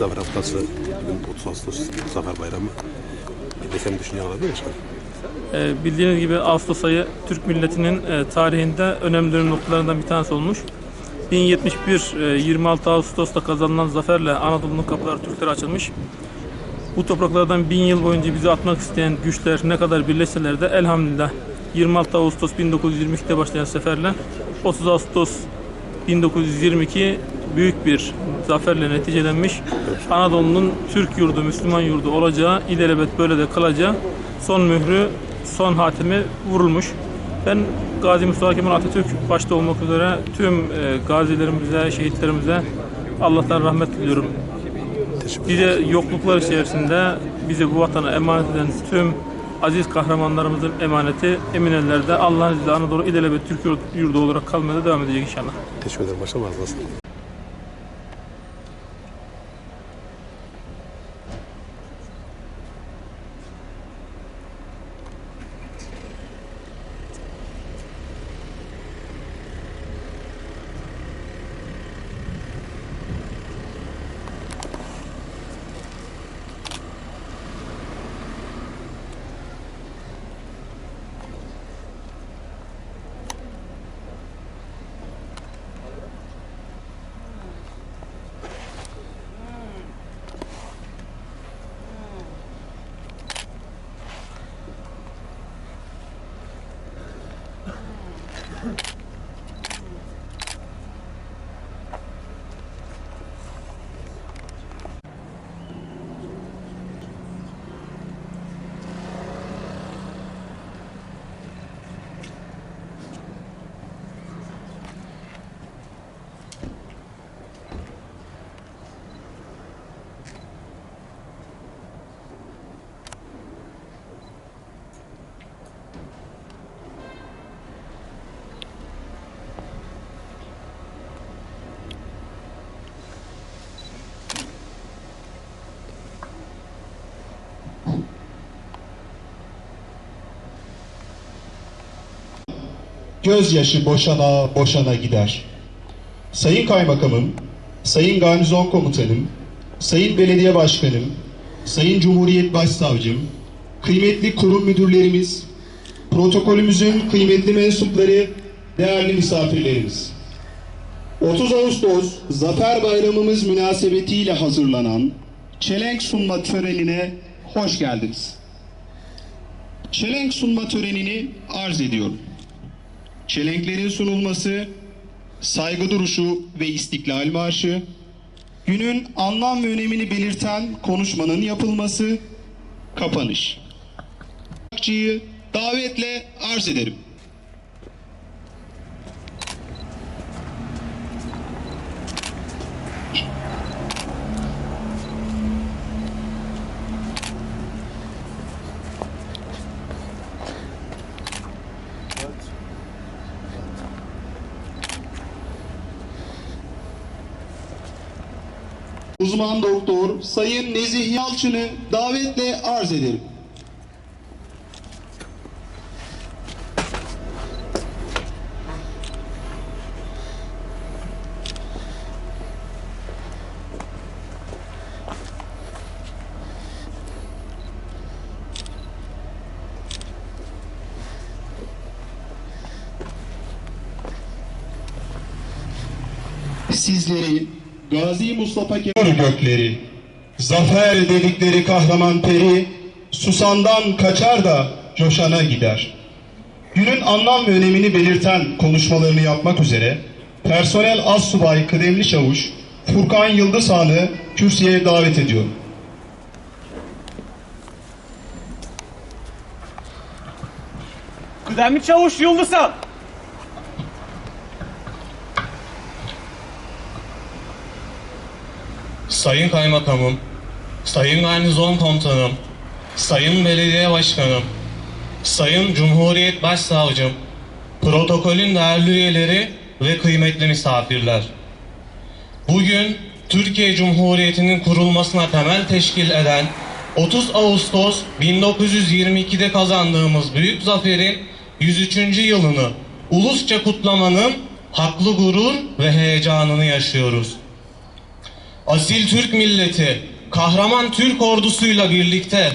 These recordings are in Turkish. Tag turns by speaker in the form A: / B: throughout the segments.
A: Zafer Haftası, bugün 30 Ağustos Zafer Bayramı. Bir de senin düşüncen olabilir mi başkanım?
B: Ee, bildiğiniz gibi Ağustos ayı Türk milletinin e, tarihinde önemli dönüm noktalarından bir tanesi olmuş. 1071 e, 26 Ağustos'ta kazanılan zaferle Anadolu'nun kapıları Türklere açılmış. Bu topraklardan bin yıl boyunca bizi atmak isteyen güçler ne kadar birleşseler de elhamdülillah 26 Ağustos 1922'de başlayan seferle 30 Ağustos 1922 büyük bir zaferle neticelenmiş. Anadolu'nun Türk yurdu, Müslüman yurdu olacağı, ilelebet böyle de kalacağı son mührü, son hatimi vurulmuş. Ben Gazi Mustafa Kemal Atatürk başta olmak üzere tüm e, gazilerimize, şehitlerimize Allah'tan rahmet diliyorum. Bize yokluklar içerisinde bizi bu vatana emanet eden tüm aziz kahramanlarımızın emaneti emin ellerde Allah'ın izniyle Anadolu ilelebet Türk yurdu olarak kalmaya devam edecek inşallah.
A: Teşekkür ederim başkanım. Ağzına
C: gözyaşı boşana boşana gider. Sayın Kaymakamım, Sayın Garnizon Komutanım, Sayın Belediye Başkanım, Sayın Cumhuriyet Başsavcım, kıymetli kurum müdürlerimiz, protokolümüzün kıymetli mensupları, değerli misafirlerimiz. 30 Ağustos Zafer Bayramımız münasebetiyle hazırlanan çelenk sunma törenine hoş geldiniz. Çelenk sunma törenini arz ediyorum. Çelenklerin sunulması, saygı duruşu ve istiklal marşı, günün anlam ve önemini belirten konuşmanın yapılması, kapanış. Davetle arz ederim. Uzman doktor Sayın Nezih Yalçın'ı davetle arz ederim. Sizleri Gazi Mustafa Kemal gökleri, zafer dedikleri kahraman peri, susandan kaçar da coşana gider. Günün anlam ve önemini belirten konuşmalarını yapmak üzere personel az subay kıdemli çavuş Furkan Yıldızhan'ı kürsüye davet ediyorum.
D: Kıdemli Çavuş Yıldızhan.
E: Sayın Kaymakamım, Sayın Garnizon Komutanım, Sayın Belediye Başkanım, Sayın Cumhuriyet Başsavcım, protokolün değerli üyeleri ve kıymetli misafirler. Bugün Türkiye Cumhuriyeti'nin kurulmasına temel teşkil eden 30 Ağustos 1922'de kazandığımız büyük zaferin 103. yılını ulusça kutlamanın haklı gurur ve heyecanını yaşıyoruz. Asil Türk milleti, kahraman Türk ordusuyla birlikte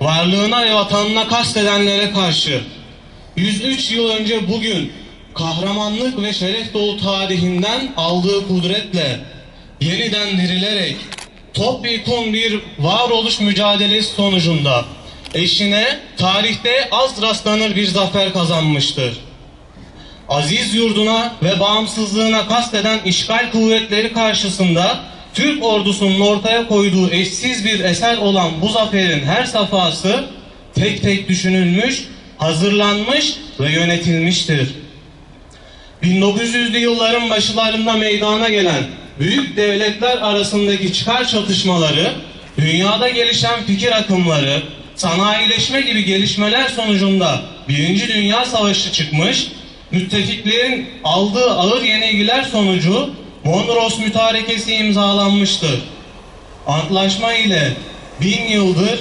E: varlığına ve vatanına kastedenlere karşı 103 yıl önce bugün kahramanlık ve şeref dolu tarihinden aldığı kudretle yeniden dirilerek topyekun bir varoluş mücadelesi sonucunda eşine tarihte az rastlanır bir zafer kazanmıştır. Aziz yurduna ve bağımsızlığına kasteden işgal kuvvetleri karşısında Türk ordusunun ortaya koyduğu eşsiz bir eser olan bu zaferin her safhası tek tek düşünülmüş, hazırlanmış ve yönetilmiştir. 1900'lü yılların başlarında meydana gelen büyük devletler arasındaki çıkar çatışmaları, dünyada gelişen fikir akımları, sanayileşme gibi gelişmeler sonucunda Birinci Dünya Savaşı çıkmış, müttefiklerin aldığı ağır yenilgiler sonucu Mondros Mütarekesi imzalanmıştır. Antlaşma ile bin yıldır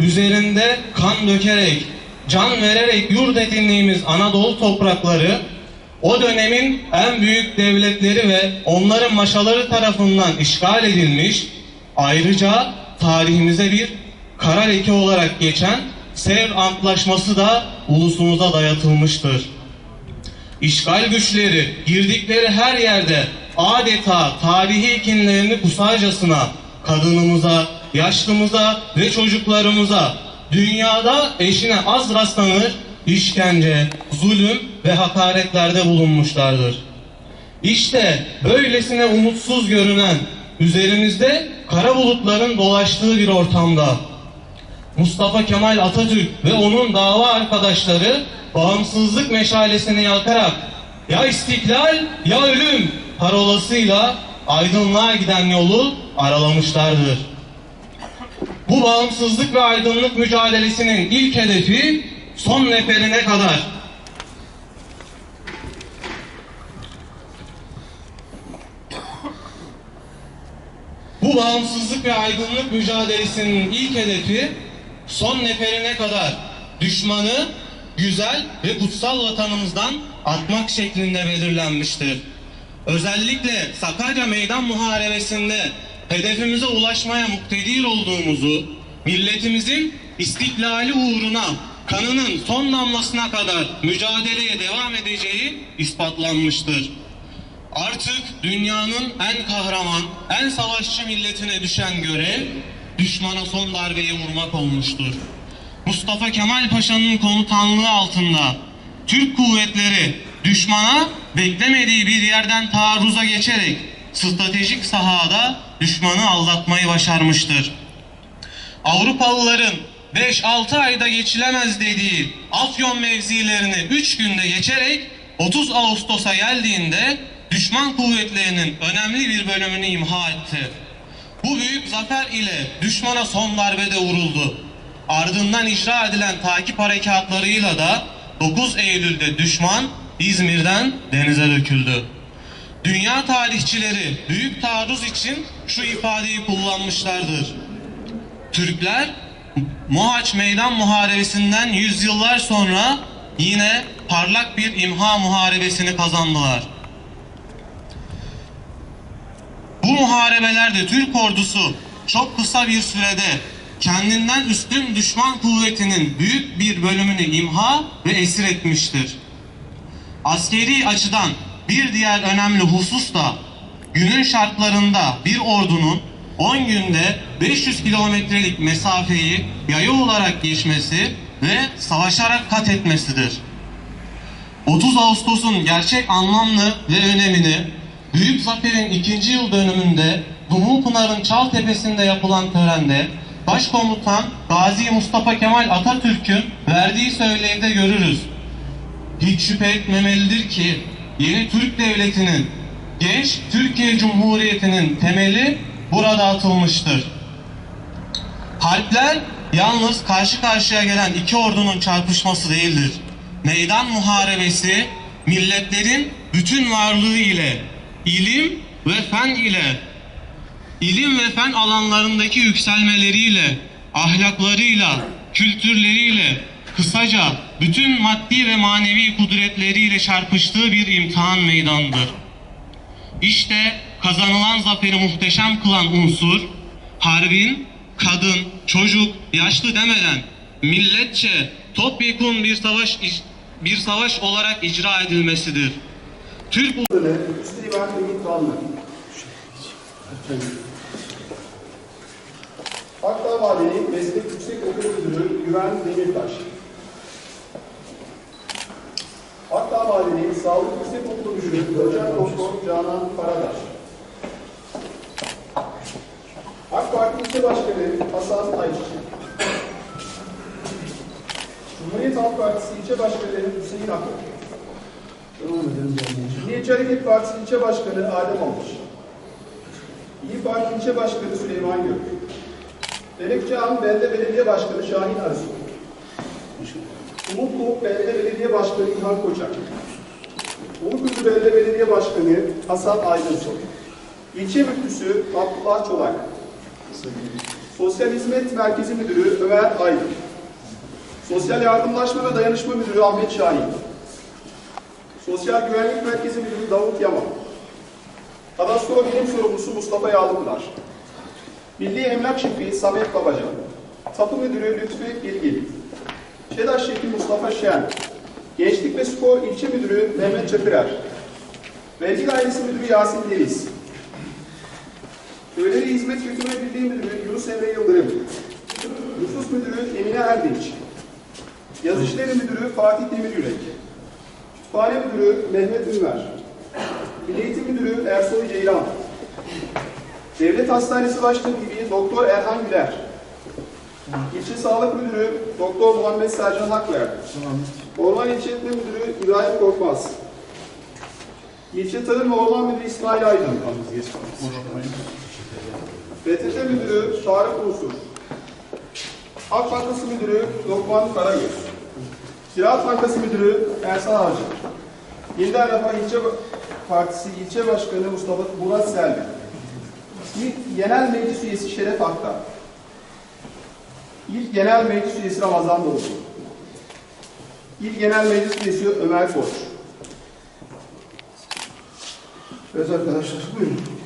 E: üzerinde kan dökerek, can vererek yurt edindiğimiz Anadolu toprakları o dönemin en büyük devletleri ve onların maşaları tarafından işgal edilmiş, ayrıca tarihimize bir kara leke olarak geçen Sevr Antlaşması da ulusumuza dayatılmıştır. İşgal güçleri girdikleri her yerde adeta tarihi kinlerini kusarcasına kadınımıza, yaşlımıza ve çocuklarımıza dünyada eşine az rastlanır işkence, zulüm ve hakaretlerde bulunmuşlardır. İşte böylesine umutsuz görünen üzerimizde kara bulutların dolaştığı bir ortamda Mustafa Kemal Atatürk ve onun dava arkadaşları bağımsızlık meşalesini yakarak ya istiklal ya ölüm parolasıyla aydınlığa giden yolu aralamışlardır. Bu bağımsızlık ve aydınlık mücadelesinin ilk hedefi son neferine kadar Bu bağımsızlık ve aydınlık mücadelesinin ilk hedefi son neferine kadar düşmanı güzel ve kutsal vatanımızdan atmak şeklinde belirlenmiştir. Özellikle Sakarya Meydan Muharebesi'nde hedefimize ulaşmaya muktedir olduğumuzu, milletimizin istiklali uğruna kanının son damlasına kadar mücadeleye devam edeceği ispatlanmıştır. Artık dünyanın en kahraman, en savaşçı milletine düşen görev düşmana son darbeyi vurmak olmuştur. Mustafa Kemal Paşa'nın komutanlığı altında Türk kuvvetleri düşmana beklemediği bir yerden taarruza geçerek stratejik sahada düşmanı aldatmayı başarmıştır. Avrupalıların 5-6 ayda geçilemez dediği Afyon mevzilerini 3 günde geçerek 30 Ağustos'a geldiğinde düşman kuvvetlerinin önemli bir bölümünü imha etti. Bu büyük zafer ile düşmana son darbede vuruldu. Ardından icra edilen takip harekatlarıyla da 9 Eylül'de düşman İzmir'den denize döküldü. Dünya tarihçileri büyük taarruz için şu ifadeyi kullanmışlardır. Türkler Mohaç Meydan Muharebesi'nden yüzyıllar sonra yine parlak bir imha muharebesini kazandılar. Bu muharebelerde Türk ordusu çok kısa bir sürede kendinden üstün düşman kuvvetinin büyük bir bölümünü imha ve esir etmiştir. Askeri açıdan bir diğer önemli husus da günün şartlarında bir ordunun 10 günde 500 kilometrelik mesafeyi yaya olarak geçmesi ve savaşarak kat etmesidir. 30 Ağustos'un gerçek anlamlı ve önemini Büyük Zafer'in ikinci yıl dönümünde Dumlupınar'ın Çaltepe'sinde yapılan törende Başkomutan Gazi Mustafa Kemal Atatürk'ün verdiği söylevde görürüz. Hiç şüphe etmemelidir ki yeni Türk Devleti'nin genç Türkiye Cumhuriyeti'nin temeli burada atılmıştır. Harpler yalnız karşı karşıya gelen iki ordunun çarpışması değildir. Meydan muharebesi milletlerin bütün varlığı ile, ilim ve fen ile, ilim ve fen alanlarındaki yükselmeleriyle, ahlaklarıyla, kültürleriyle, kısaca bütün maddi ve manevi kudretleriyle çarpıştığı bir imtihan meydanıdır. İşte kazanılan zaferi muhteşem kılan unsur, harbin kadın, çocuk, yaşlı demeden milletçe topyekun bir savaş bir savaş olarak icra edilmesidir. Türk.
C: Akdağ Valiliği Meslek Yüksek Okulu Müdürü Güven Demirtaş. Akdağ Valiliği Sağlık Yüksek Okulu Müdürü Doçent Doktor Canan Karadaş. AK Parti İlçe Başkanı Hasan Ayçiçek. Cumhuriyet Halk Partisi İlçe Başkanı Hüseyin Akın. Milliyetçi Hareket Partisi İlçe Başkanı Adem Olmuş. İyi Parti İlçe Başkanı Süleyman Gök. Melekçehan Belde Belediye Başkanı Şahin Arısu. Umutlu Belde Belediye Başkanı İlhan Koçak. Ulukuzu Belde Belediye Başkanı Hasan Aydınsoy. İlçe Müftüsü Abdullah Çolak. Sosyal Hizmet Merkezi Müdürü Ömer Aydın. Sosyal Yardımlaşma ve Dayanışma Müdürü Ahmet Şahin. Sosyal Güvenlik Merkezi Müdürü Davut Yaman. Kadastro Bilim Sorumlusu Mustafa Yağlıpınar. Milli Emlak Şefi Samet Babacan. Tapu Müdürü Lütfü Bilgil. ŞEDAŞ Şefi Mustafa Şen. Gençlik ve Spor İlçe Müdürü Mehmet Çakırer. Vergi Dairesi Müdürü Yasin Deniz. Köyleri Hizmet Götürme Birliği Müdürü Yunus Emre Yıldırım. Nüfus Müdürü Emine Erdinç. Yazı İşleri Müdürü Fatih Demiryürek. Kütüphane Müdürü Mehmet Ünver. Milli Eğitim Müdürü Ersoy Ceylan. Devlet Hastanesi Baştabibi Doktor Erhan Güler. İlçe Sağlık Müdürü Doktor Muhammed Sercan Hakver. Orman İlçetme Müdürü İbrahim Korkmaz. İlçe Tarım ve Orman Müdürü İsmail Aydın. PTT Müdürü Tarık Unsur. Halk Bankası Müdürü Lokman Karagöz. Ziraat Bankası Müdürü Ersan Avcı. Yeniden Refah İlçe Partisi İlçe Başkanı Mustafa Murat Selvi. Genel Meclis Üyesi Şeref Aktar. İlk Genel Meclis Üyesi Ramazan Doğru. İlk Genel Meclis Üyesi Ömer Koç. Evet arkadaşlar buyurun.